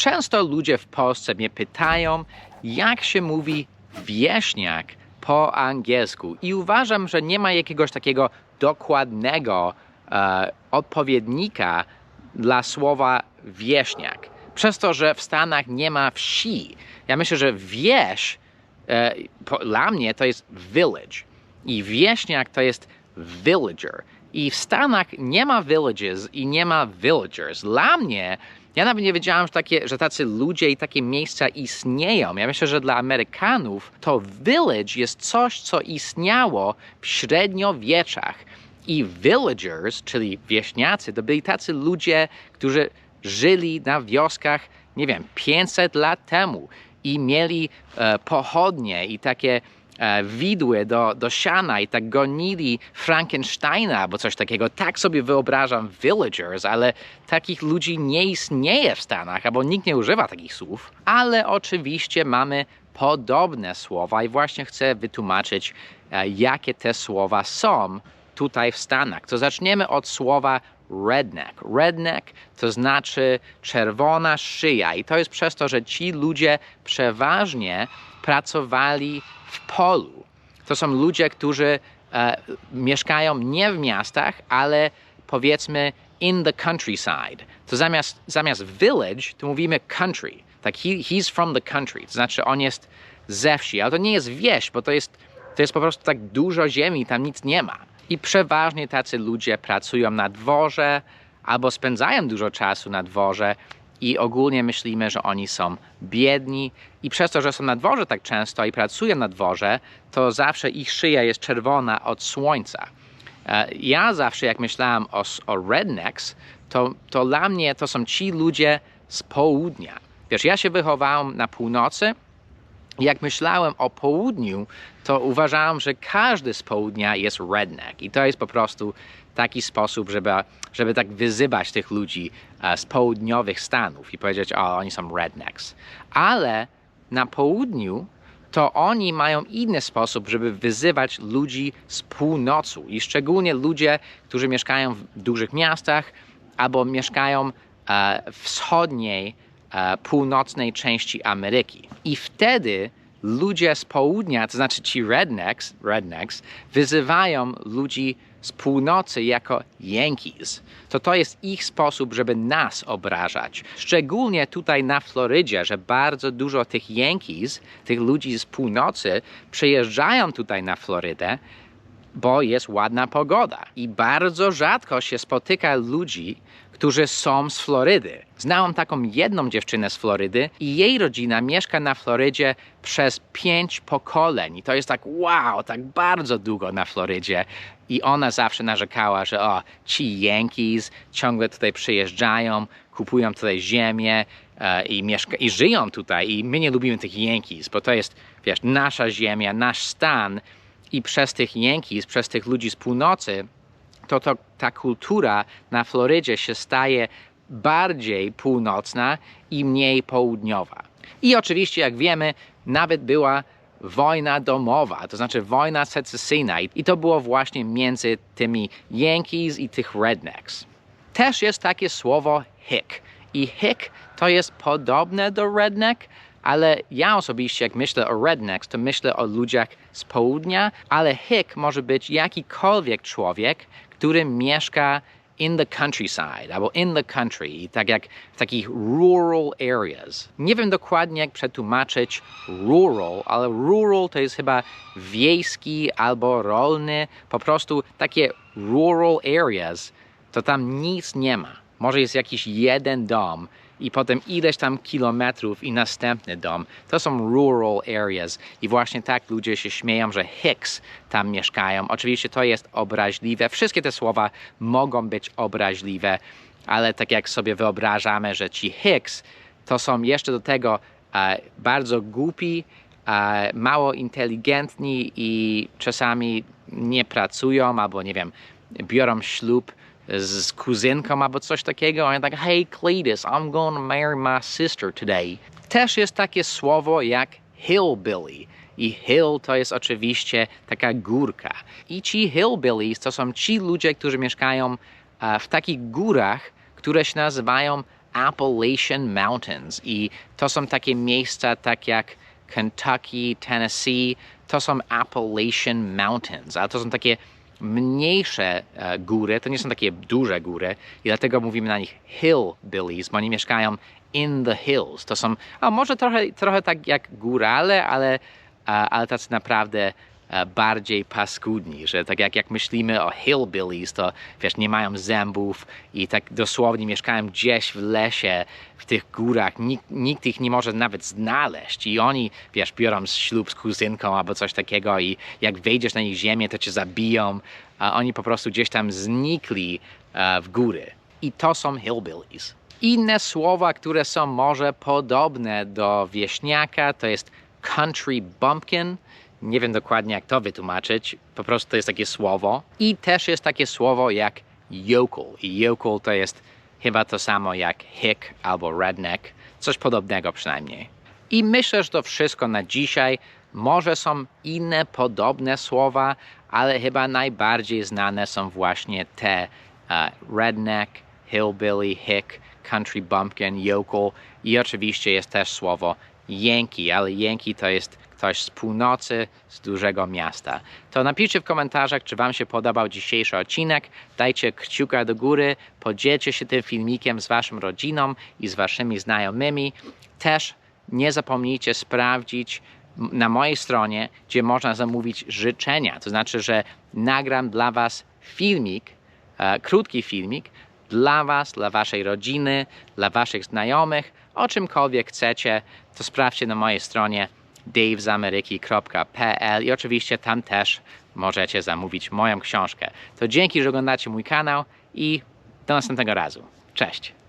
Często ludzie w Polsce mnie pytają, jak się mówi wieśniak po angielsku. I uważam, że nie ma jakiegoś takiego dokładnego e, odpowiednika dla słowa wieśniak. Przez to, że w Stanach nie ma wsi. Ja myślę, że wieś e, po, dla mnie to jest village. I wieśniak to jest villager. I w Stanach nie ma villages i nie ma villagers. Dla mnie, ja nawet nie wiedziałam, że, takie, że tacy ludzie i takie miejsca istnieją. Ja myślę, że dla Amerykanów to village jest coś, co istniało w średniowieczach. I villagers, czyli wieśniacy, to byli tacy ludzie, którzy żyli na wioskach, nie wiem, 500 lat temu i mieli e, pochodnie i takie widły do, do siana i tak gonili Frankensteina albo coś takiego. Tak sobie wyobrażam villagers, ale takich ludzi nie istnieje w Stanach, albo nikt nie używa takich słów. Ale oczywiście mamy podobne słowa i właśnie chcę wytłumaczyć, e, jakie te słowa są tutaj w Stanach. To zaczniemy od słowa redneck. Redneck to znaczy czerwona szyja i to jest przez to, że ci ludzie przeważnie pracowali w polu. To są ludzie, którzy e, mieszkają nie w miastach, ale powiedzmy in the countryside. To zamiast, zamiast village, to mówimy country. Tak, he, he's from the country, to znaczy on jest ze wsi, ale to nie jest wieś, bo to jest, to jest po prostu tak dużo ziemi, tam nic nie ma. I przeważnie tacy ludzie pracują na dworze albo spędzają dużo czasu na dworze i ogólnie myślimy, że oni są biedni i przez to, że są na dworze tak często i pracują na dworze, to zawsze ich szyja jest czerwona od słońca. E, Ja zawsze, jak myślałem o, o rednecks, to, to dla mnie to są ci ludzie z południa. Wiesz, ja się wychowałem na północy, jak myślałem o południu, to uważałem, że każdy z południa jest redneck. I to jest po prostu taki sposób, żeby, żeby tak wyzywać tych ludzi e, z południowych Stanów i powiedzieć, o, oni są rednecks. Ale na południu to oni mają inny sposób, żeby wyzywać ludzi z północy. I szczególnie ludzie, którzy mieszkają w dużych miastach albo mieszkają w wschodniej, e, północnej części Ameryki. I wtedy ludzie z południa, to znaczy ci rednecks, rednecks wyzywają ludzi z północy jako Yankees. To to jest ich sposób, żeby nas obrażać. Szczególnie tutaj na Florydzie, że bardzo dużo tych Yankees, tych ludzi z północy przyjeżdżają tutaj na Florydę, bo jest ładna pogoda. I bardzo rzadko się spotyka ludzi, którzy są z Florydy. Znałam taką jedną dziewczynę z Florydy i jej rodzina mieszka na Florydzie przez pięć pokoleń. I to jest tak wow, tak bardzo długo na Florydzie. I ona zawsze narzekała, że o, ci Yankees ciągle tutaj przyjeżdżają, kupują tutaj ziemię e, i, mieszka- i żyją tutaj. I my nie lubimy tych Yankees, bo to jest, wiesz, nasza ziemia, nasz stan. I przez tych Yankees, przez tych ludzi z północy, to, to ta kultura na Florydzie się staje bardziej północna i mniej południowa. I oczywiście, jak wiemy, nawet była wojna domowa, to znaczy wojna secesyjna, i to było właśnie między tymi Yankees i tych rednecks. Też jest takie słowo hick. I hick to jest podobne do redneck, ale ja osobiście, jak myślę o rednecks, to myślę o ludziach z południa, ale hick może być jakikolwiek człowiek, który mieszka in the countryside albo in the country, tak jak w takich rural areas. Nie wiem dokładnie, jak przetłumaczyć rural, ale rural to jest chyba wiejski albo rolny, po prostu takie rural areas, to tam nic nie ma. Może jest jakiś jeden dom i potem ileś tam kilometrów i następny dom. To są rural areas i właśnie tak ludzie się śmieją, że Hicks tam mieszkają. Oczywiście to jest obraźliwe. Wszystkie te słowa mogą być obraźliwe, ale tak jak sobie wyobrażamy, że ci Hicks to są jeszcze do tego e, bardzo głupi, e, mało inteligentni i czasami nie pracują albo nie wiem, biorą ślub z kuzynką albo coś takiego. Oni tak, hey Cletus, I'm to marry my sister today. Też jest takie słowo jak hillbilly. I hill to jest oczywiście taka górka. I ci hillbillies to są ci ludzie, którzy mieszkają e, w takich górach, które się nazywają Appalachian Mountains i to są takie miejsca tak jak Kentucky, Tennessee, to są Appalachian Mountains, ale to są takie mniejsze e, góry, to nie są takie duże góry i dlatego mówimy na nich hillbillies, bo oni mieszkają in the hills. To są, a może trochę, trochę tak jak górale, ale, ale tacy naprawdę bardziej paskudni, że tak jak, jak myślimy o hillbillies, to wiesz, nie mają zębów i tak dosłownie mieszkają gdzieś w lesie, w tych górach, nikt, nikt ich nie może nawet znaleźć i oni, wiesz, biorą ślub z kuzynką albo coś takiego i jak wejdziesz na ich ziemię, to cię zabiją, a oni po prostu gdzieś tam znikli e, w góry. I to są hillbillies. Inne słowa, które są może podobne do wieśniaka, to jest country bumpkin. Nie wiem dokładnie, jak to wytłumaczyć. Po prostu to jest takie słowo. I też jest takie słowo jak yokel. I yokel to jest chyba to samo jak hick albo redneck. Coś podobnego przynajmniej. I myślę, że to wszystko na dzisiaj. Może są inne podobne słowa, ale chyba najbardziej znane są właśnie te e, redneck, hillbilly, hick, country bumpkin, yokel i oczywiście jest też słowo Yankee, ale Yankee to jest ktoś z północy, z dużego miasta. To napiszcie w komentarzach, czy Wam się podobał dzisiejszy odcinek. Dajcie kciuka do góry, podzielcie się tym filmikiem z Waszą rodziną i z Waszymi znajomymi. Też nie zapomnijcie sprawdzić na mojej stronie, gdzie można zamówić życzenia. To znaczy, że nagram dla Was filmik, e, krótki filmik dla Was, dla Waszej rodziny, dla Waszych znajomych, o czymkolwiek chcecie, to sprawdźcie na mojej stronie davezameryki.pl i oczywiście tam też możecie zamówić moją książkę. To dzięki, że oglądacie mój kanał i do następnego razu. Cześć!